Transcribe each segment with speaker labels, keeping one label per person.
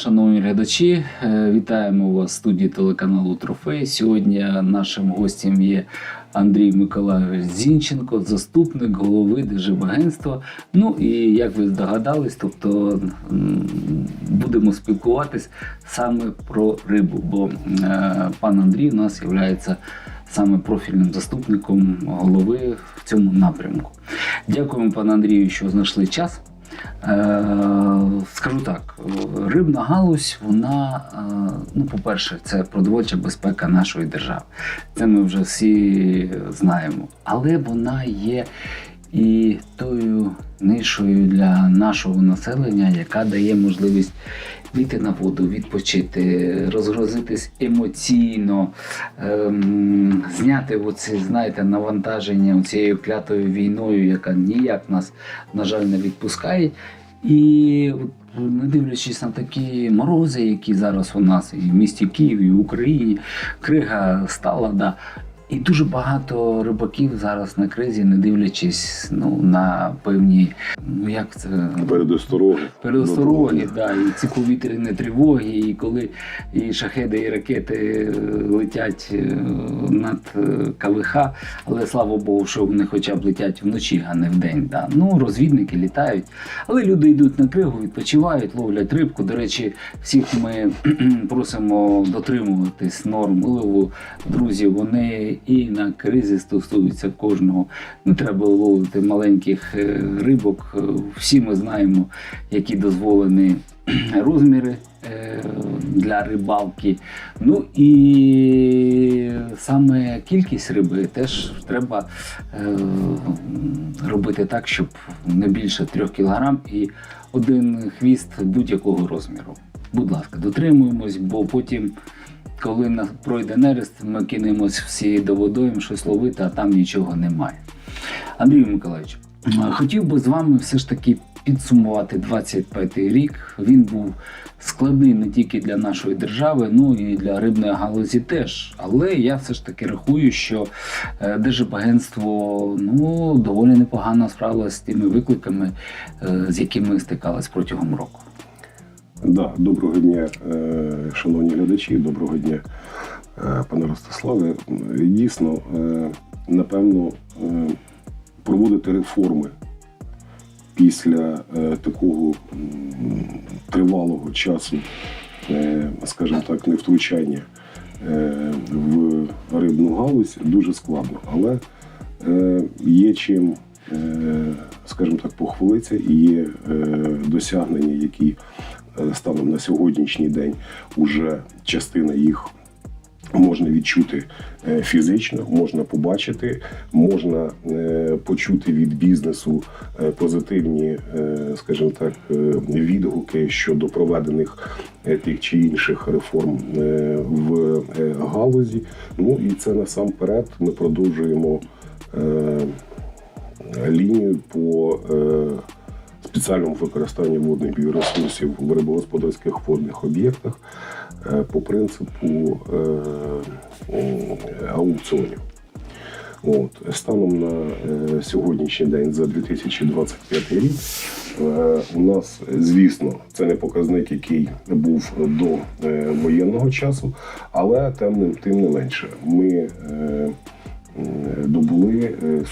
Speaker 1: Шановні глядачі. Е, Вітаємо вас в студії телеканалу Трофей. Сьогодні нашим гостем є Андрій Миколайович Зінченко, заступник голови Держибагентства. Ну і як ви здогадались, тобто будемо спілкуватись саме про рибу, бо е, пан Андрій у нас є саме профільним заступником голови в цьому напрямку. Дякуємо, пане Андрію, що знайшли час. Е, Скажу так, рибна галузь, вона, е, ну, по-перше, це продовольча безпека нашої держави. Це ми вже всі знаємо. Але вона є і тою нишою для нашого населення, яка дає можливість вийти на воду, відпочити, розгрузитись емоційно, ем, зняти оці, знаєте, навантаження цією клятою війною, яка ніяк нас, на жаль, не відпускає. І не дивлячись на такі морози, які зараз у нас і в місті Києві, і в Україні, крига стала, да. І дуже багато рибаків зараз на кризі, не дивлячись ну, на певні, ну як це
Speaker 2: Передостороги.
Speaker 1: перестороги, да, і ці повітряні тривоги, і коли і шахеди, і ракети е, летять е, над е, КВХ, але слава Богу, що вони хоча б летять вночі, а не вдень. Да. Ну, розвідники літають. Але люди йдуть на кригу, відпочивають, ловлять рибку. До речі, всіх ми просимо дотримуватись норм виливу. Друзі, вони і на кризі стосуються кожного. Не треба ловити маленьких е, рибок. Е, Всі ми знаємо, які дозволені розміри е, для рибалки. Ну і саме кількість риби теж треба робити так, щоб не більше 3 кг і один хвіст будь-якого розміру. Будь ласка, дотримуємось, бо потім, коли на- пройде нерест, ми кинемось всі до водойм щось ловити, а там нічого немає. Андрій Миколаївич, хотів би з вами все ж таки підсумувати 25-й рік. Він був складний не тільки для нашої держави, ну і для рибної галузі теж. Але я все ж таки рахую, що е, Держибагентство ну, доволі непогано справилося з тими викликами, е, з якими стикалось протягом року.
Speaker 2: Да, доброго дня, е, шановні глядачі, доброго дня, е, пане Ростиславе. Дійсно, е, напевно, проводити реформи після такого тривалого часу, скажімо так, невтручання в рибну галузь дуже складно. Але є чим, скажімо так, похвалитися, і є досягнення, які станом на сьогоднішній день уже частина їх. Можна відчути е, фізично, можна побачити, можна е, почути від бізнесу е, позитивні, е, скажімо так, е, відгуки щодо проведених е, тих чи інших реформ е, в е, галузі. Ну і це насамперед ми продовжуємо е, лінію по е, спеціальному використанню водних біоресурсів в рибогосподарських водних об'єктах е, по принципу е, аукціонів. От, станом на е, сьогоднішній день за 2025 рік у нас, звісно, це не показник, який був до воєнного часу, але тим, тим не менше, ми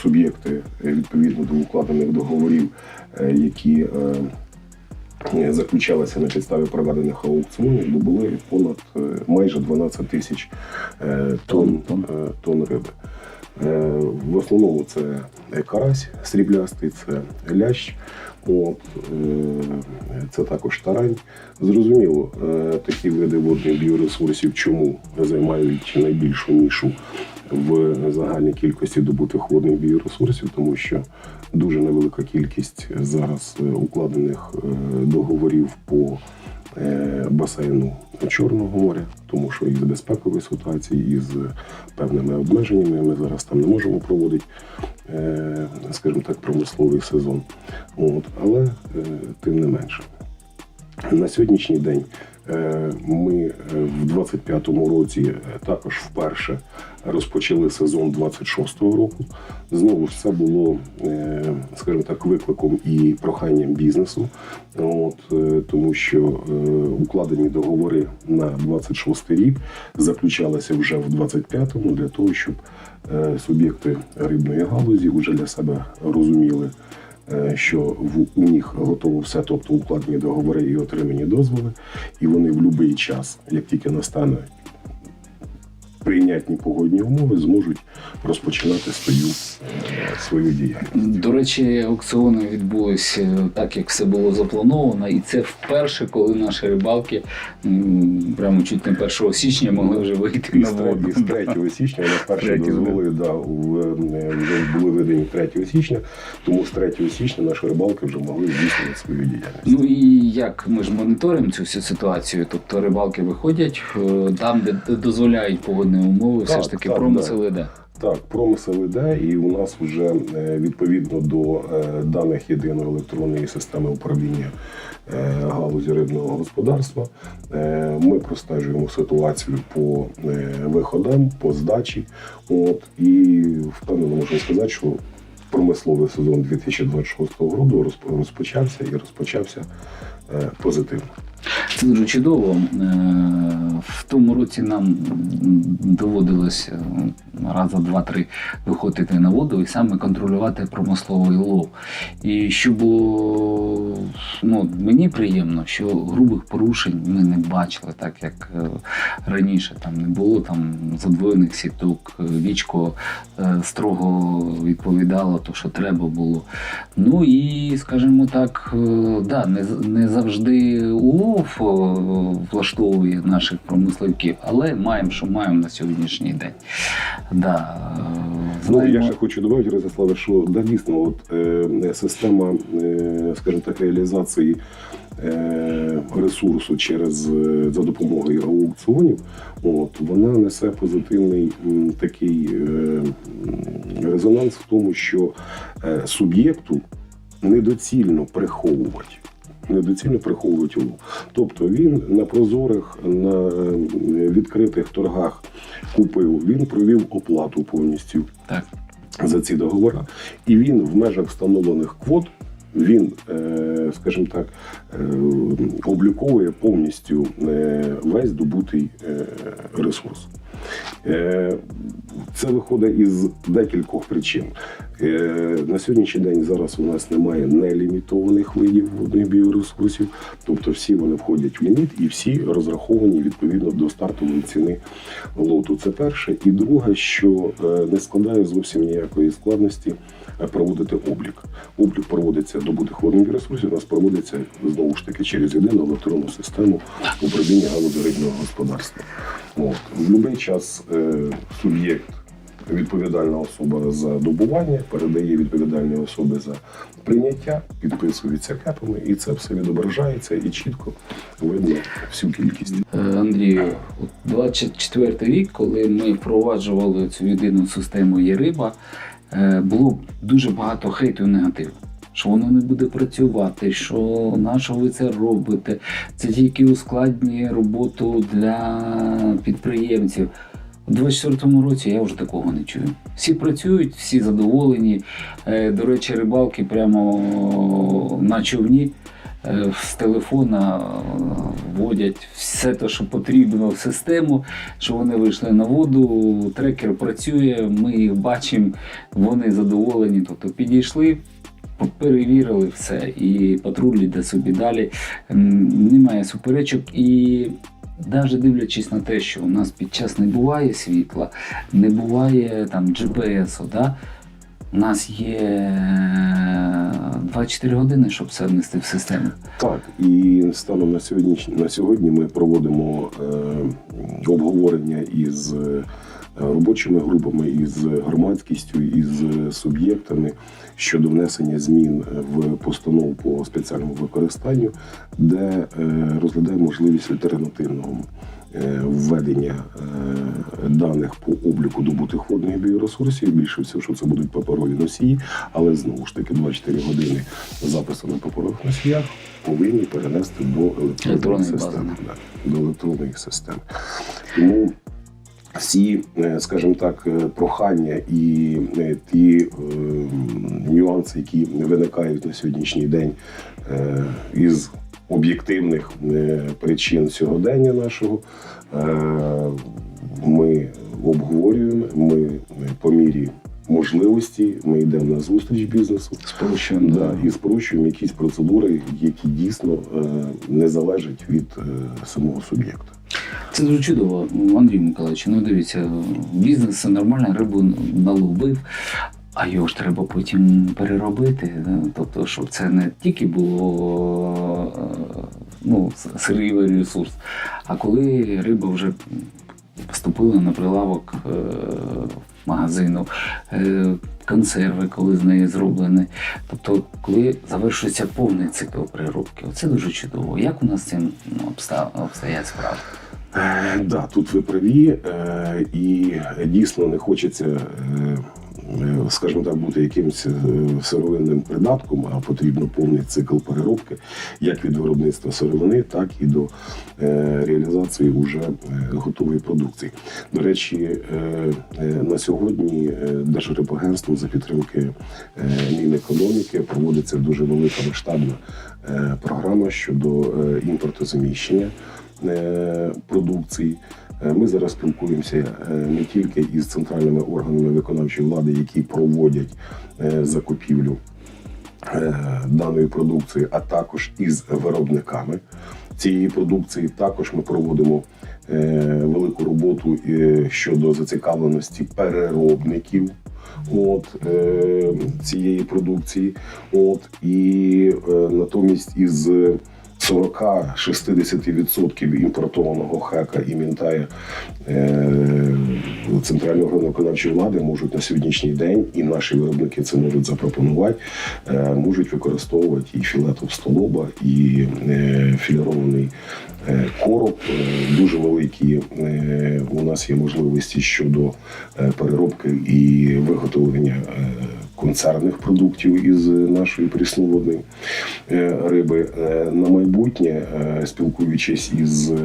Speaker 2: суб'єкти е, відповідно до укладених договорів, е, які е, е, заключалися на підставі проведених аукціонів, добули понад е, майже 12 тисяч е, тонн,
Speaker 1: Тонн.
Speaker 2: е, риби. Е, В основному це карась сріблястий, це лящ, от, е, це також тарань. Зрозуміло, е, такі види водних біоресурсів чому займають найбільшу нішу в загальній кількості добутих водних біоресурсів, тому що дуже невелика кількість зараз е, укладених е, договорів по е, басейну Чорного моря, тому що із безпекової ситуації, із певними обмеженнями ми зараз там не можемо проводити, скажімо так, промисловий сезон. От, але тим не менше. На сьогоднішній день ми е, в 25-му році е, також вперше розпочали сезон 26-го року. Знову ж це було, е, скажімо так, викликом і проханням бізнесу. От, е, тому що е, укладені договори на 26 рік заключалися вже в 25-му для того, щоб е, суб'єкти рибної галузі вже для себе розуміли, е, що в, у них готово все, тобто укладені договори і отримані дозволи, і вони в будь-який час, як тільки настане прийнятні погодні умови, зможуть розпочинати свою, е, свою діяльність.
Speaker 1: До речі, аукціони відбулися так, як все було заплановано, і це вперше, коли наші рибалки прямо чуть не 1 січня могли вже вийти на воду.
Speaker 2: з 3 січня вони вперше дозволили, да, е, вже були видані 3 січня, тому з 3 січня наші рибалки вже могли здійснювати свою діяльність.
Speaker 1: Ну і як ми ж моніторимо цю всю ситуацію? Тобто рибалки виходять е, там, де дозволяють погодні умови, все ж таки
Speaker 2: так,
Speaker 1: промисел іде.
Speaker 2: Так, промисел іде, і у нас вже е, відповідно до е, даних єдиної електронної системи управління е, галузі рибного господарства. Ми простежуємо ситуацію по виходам, по здачі. От і впевнено можна сказати, що промисловий сезон 2026 року розпочався і розпочався позитивно.
Speaker 1: Це дуже чудово. Е, В тому році нам м, доводилось е, раза два-три виходити на воду і саме контролювати промисловий лов. І що було ну, мені приємно, що грубих порушень ми не бачили, так як е, раніше там не було там задвоєних сіток, е, вічко е, строго відповідало, то що треба було. Ну і, скажімо так, да, не, не завжди улов влаштовує наших промисловиків, але маємо, що маємо на сьогоднішній день. Да,
Speaker 2: Ну, я ще хочу додати, Ростиславе, що да, дійсно, от, е, система, е, скажімо так, реалізації е, ресурсу через е, за допомогою аукціонів, от, вона несе позитивний м, такий е, резонанс в тому, що е, суб'єкту недоцільно приховувати. Недоцільно приховують улов. Тобто він на прозорих, на е, відкритих торгах купив, він провів оплату повністю
Speaker 1: Так.
Speaker 2: за ці договори, і він в межах встановлених квот. Він, е, скажімо так, е, обліковує повністю весь добутий ресурс. Е, Це виходить із декількох причин. Е, На сьогоднішній день зараз у нас немає нелімітованих видів водних біоресурсів, тобто всі вони входять в ліміт і всі розраховані відповідно до стартової ціни лоту. Це перше. І друге, що е, не складає зовсім ніякої складності проводити облік. Облік проводиться добутих водних біоресурсів, у нас проводиться знову ж таки через єдину електронну систему управління галузі рибного господарства. От. В час е, суб'єкт відповідальна особа за добування, передає відповідальні особи за прийняття, підписується кепами, і це все відображається і чітко видно всю кількість.
Speaker 1: Е, Андрію, от 24 рік, коли ми впроваджували цю єдину систему ЄРИБА, е, було дуже багато хейту і негативу. Що воно не буде працювати, що на що ви це робите? Це тільки ускладнює роботу для підприємців. У 24-му році я вже такого не чую. Всі працюють, всі задоволені. Е, До речі, рибалки прямо на човні е, з телефона е, вводять все те, що потрібно в систему, що вони вийшли на воду, трекер працює, ми їх бачимо, вони задоволені. Тобто підійшли, перевірили все, і патруль йде собі далі. Немає суперечок і. Навіть дивлячись на те, що у нас під час не буває світла, не буває там GPS, да? у нас є е, 24 години, щоб все внести в систему.
Speaker 2: Так, і станом на сьогодні, на сьогодні ми проводимо е, обговорення із е, робочими групами, із громадськістю, із суб'єктами щодо внесення змін в постанову по спеціальному використанню, де е, розглядаємо можливість альтернативного. е, Введення е, даних по обліку добутих водних біоресурсів більше всього, що це будуть паперові носії, але знову ж таки 24 години запису на паперових носіях повинні перенести до системи. Да, до електронної системи. Тому всі, е, скажімо так, е, прохання і е, ті нюанси, які виникають на сьогоднішній день із об'єктивних причин сьогодення нашого. Ми обговорюємо, ми по мірі можливості, ми йдемо на зустріч бізнесу.
Speaker 1: Спрощуємо.
Speaker 2: Да, і спрощуємо якісь процедури, які дійсно не залежать від самого суб'єкта.
Speaker 1: Це дуже чудово, Андрій Миколаївич. Ну дивіться, бізнес нормально, рибу наловив, а його ж треба потім переробити. Тобто, щоб це не тільки було ну, сирий ресурс, а коли риба вже поступила на прилавок е, магазину, е, консерви, коли з неї зроблені. Тобто, коли завершується повний цикл переробки, це дуже чудово. Як у нас цим ну, обстоять справи?
Speaker 2: Е, Да, тут ви праві, е, і дійсно не хочеться, е, скажімо так, бути якимось сировинним придатком, а потрібно повний цикл переробки, як від виробництва сировини, так і до реалізації уже готової продукції. До речі, на сьогодні Держрибагентством за підтримки Мінекономіки проводиться дуже велика масштабна програма щодо імпортозаміщення продукції. Е, Ми зараз спілкуємося е, не тільки із центральними органами виконавчої влади, які проводять е, закупівлю е, даної продукції, а також із виробниками цієї продукції. Також ми проводимо е, велику роботу е, щодо зацікавленості переробників. От е, цієї продукції, от і е, натомість із 40-60% імпортованого хека і мінтая е, центральні органи виконавчої влади можуть на сьогоднішній день, і наші виробники це можуть запропонувати, е, можуть використовувати і філетов столоба, і е, філірований короб. Дуже великі у нас є можливості щодо переробки і виготовлення концерних продуктів із нашої прісноводної е, риби. Е, На майбутнє, е, спілкуючись із е,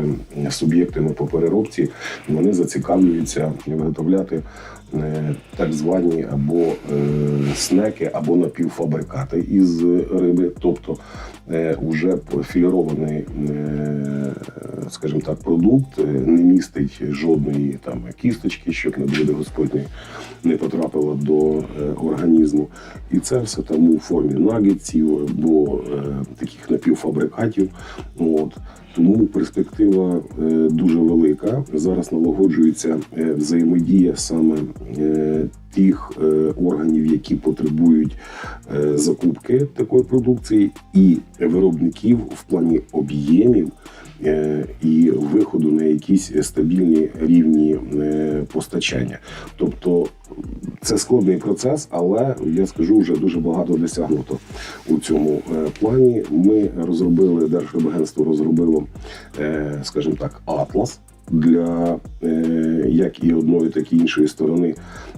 Speaker 2: суб'єктами по переробці, вони зацікавлюються виготовляти е, так звані або е, снеки, або напівфабрикати із риби, тобто е, уже філірований, е, скажімо так, продукт е, не містить жодної там кісточки, щоб не буде Господь не, потрапило до е, організму. І це все там у формі нагетсів або е, таких напівфабрикатів. От. Тому перспектива е, дуже велика. Зараз налагоджується е, взаємодія саме е, тих е, органів, які потребують е, закупки такої продукції, і виробників в плані об'ємів е, і виходу на якісь стабільні рівні е, постачання. Тобто це складний процес, але я скажу, вже дуже багато досягнуто у цьому е, плані. Ми розробили Держрибагентство розробило, е, скажімо так, атлас для е, як і одної, так і іншої сторони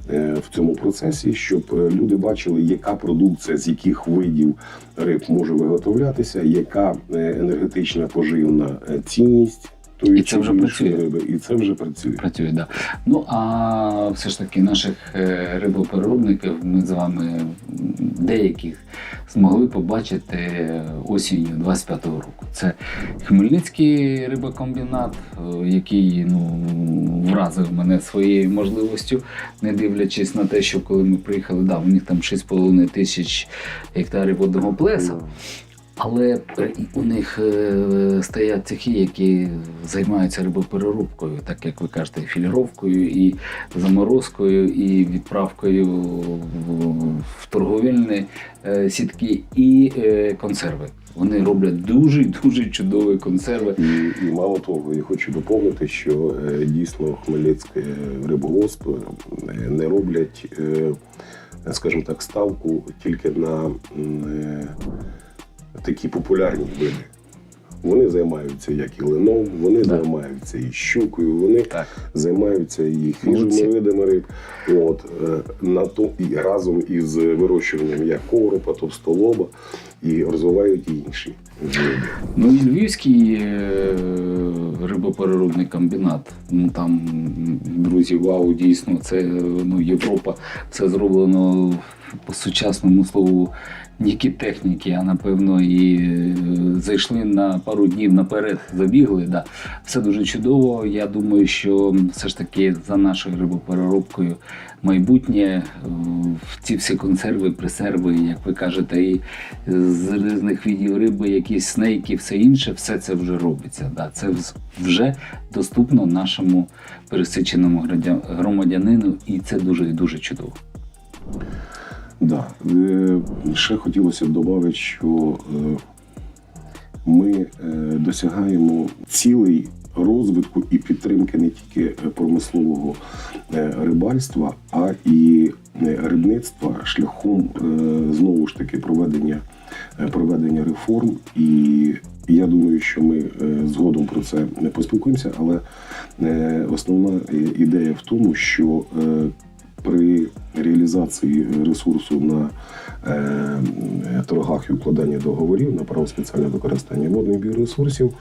Speaker 2: е, в цьому процесі, щоб е, люди бачили, яка продукція з яких видів риб може виготовлятися, яка енергетична поживна цінність. Тої
Speaker 1: І це вже працює.
Speaker 2: риби, і це вже працює.
Speaker 1: Працює, да. Ну а все ж таки наших е, рибопереробників ми з вами деяких змогли побачити осінню 25-го року. Це Хмельницький рибокомбінат, е, який ну, вразив мене своєю можливістю, не дивлячись на те, що коли ми приїхали, да, у них там 6,5 тисяч гектарів одного плеса. Але у них е, стоять цехи, які займаються рибопереробкою, так як ви кажете, філіровкою, і заморозкою, і відправкою в- торговельні е, сітки, і е, консерви. Вони роблять дуже дуже чудові консерви.
Speaker 2: І, і мало того, я хочу доповнити, що е, дійсно Хмельницьке риболовство е, не роблять, е, скажімо так, ставку тільки на е, такі популярні види. Вони займаються як і лином, вони
Speaker 1: Так.
Speaker 2: займаються і щукою, вони
Speaker 1: Так.
Speaker 2: займаються і хижими видами риб. От, е, на то, і разом із вирощуванням як коропа, товстолоба, і розвивають і інші.
Speaker 1: Ну і Львівський е, рибопереробний комбінат. Ну там друзі, вау, дійсно, це ну, Європа, все зроблено по сучасному слову нікі техніки, а напевно і е, зайшли на пару днів наперед, забігли. Да. Все дуже чудово. Я думаю, що все ж таки за нашою рибопереробкою майбутнє е, в ці всі консерви, пресерви, як ви кажете, і з різних видів риби, якісь снейки, все інше, все це вже робиться. Да. Це вже доступно нашому пересиченому громадянину, і це дуже і дуже чудово.
Speaker 2: Да. Е, Ще хотілося б додати, що е, ми е, досягаємо цілей розвитку і підтримки не тільки промислового рибальства, а і рибництва шляхом знову ж таки проведення, проведення реформ. І я думаю, що ми згодом про це не поспілкуємося, але основна ідея в тому, що при реалізації ресурсу на е, торгах і укладанні договорів на право спеціального використання водних біоресурсів,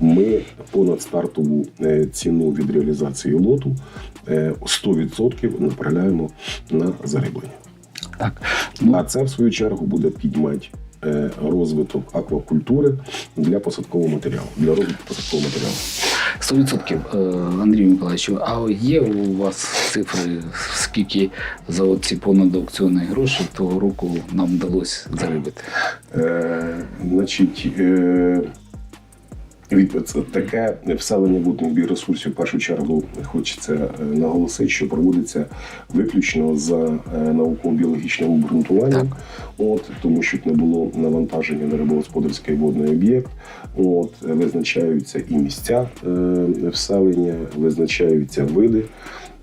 Speaker 2: ми понад стартову е, ціну від реалізації лоту е, 100% направляємо на зариблення.
Speaker 1: Так.
Speaker 2: А це в свою чергу буде піднімати е, розвиток аквакультури для посадкового матеріалу, для розвитку посадкового матеріалу.
Speaker 1: 100%. Андрій Андрію Миколаївичу, а є у вас цифри, скільки за ці понад аукціонні гроші того року нам вдалося заробити?
Speaker 2: Е, значить, е, від, це таке вселення водних біоресурсів в першу чергу хочеться е, наголосити, що проводиться виключно за е, науково-біологічним обґрунтуванням, от тому щоб не було навантаження на рибогосподарський водний об'єкт. От визначаються і місця е, вселення, визначаються види.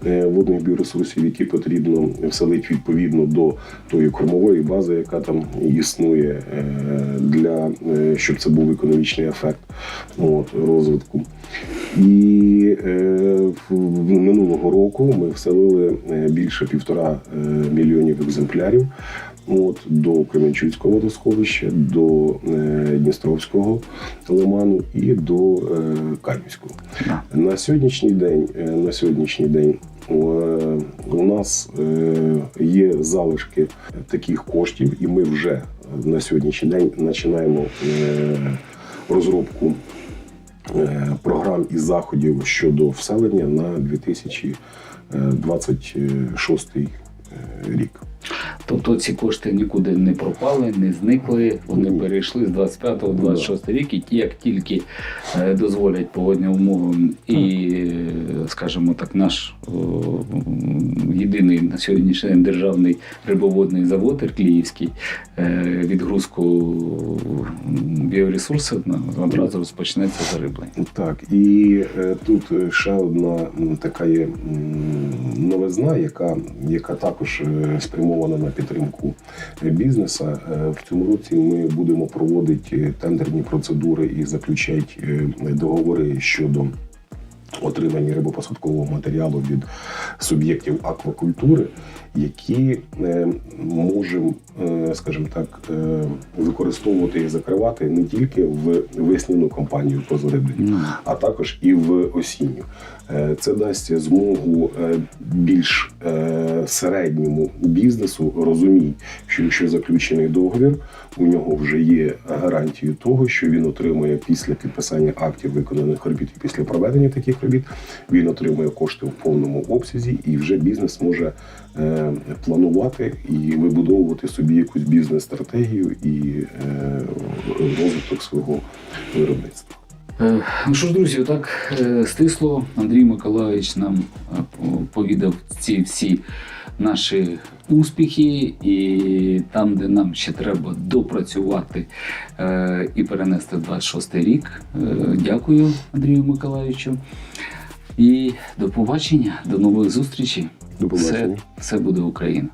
Speaker 2: Е, Водних біоресурсів, які потрібно вселити відповідно до тої кормової бази, яка там існує е, для е, щоб це був економічний ефект от, розвитку. І е, в- минулого року ми вселили більше півтора мільйонів екземплярів от, до Кременчуцького водосховища, до е, Дністровського лиману і до е, Канівського. На сьогоднішній день, е, на сьогоднішній день у нас е, є залишки таких коштів, і ми вже на сьогоднішній день починаємо е, розробку е, програм і заходів щодо вселення на 2026 рік.
Speaker 1: Тобто ці кошти нікуди не пропали, не зникли, вони
Speaker 2: Ні.
Speaker 1: перейшли з 25 в 26 рік, і як тільки е, дозволять погодні умови і, е, скажімо так, наш єдиний на сьогоднішній день державний рибоводний завод Іркліївський е, відгрузку м, біоресурсів одразу розпочнеться зариблення.
Speaker 2: Так, і е, тут е, ще одна така є новизна, яка, яка також е, спрямована на підтримку бізнесу. Е, В цьому році ми будемо проводити тендерні процедури і заключати е, договори щодо. Отримання рибопосадкового матеріалу від суб'єктів аквакультури, які е, можемо, е, скажімо так, е, використовувати і закривати не тільки в весняну кампанію по зарибленню,
Speaker 1: Ну,
Speaker 2: а також і в осінню. Це дасть змогу більш середньому бізнесу розуміти, що якщо заключений договір, у нього вже є гарантії того, що він отримує після підписання актів виконаних робіт і після проведення таких робіт, він отримує кошти в повному обсязі, і вже бізнес може планувати і вибудовувати собі якусь бізнес-стратегію і е, розвиток свого виробництва.
Speaker 1: Е, Ну що ж, друзі, отак е, стисло. Андрій Миколаївич нам повідав ці всі наші успіхи, і там, де нам ще треба допрацювати і перенести 26 рік. Е, Дякую, Андрію Миколаївичу. І до побачення, до нових зустрічей.
Speaker 2: До побачення.
Speaker 1: Все, все буде Україна.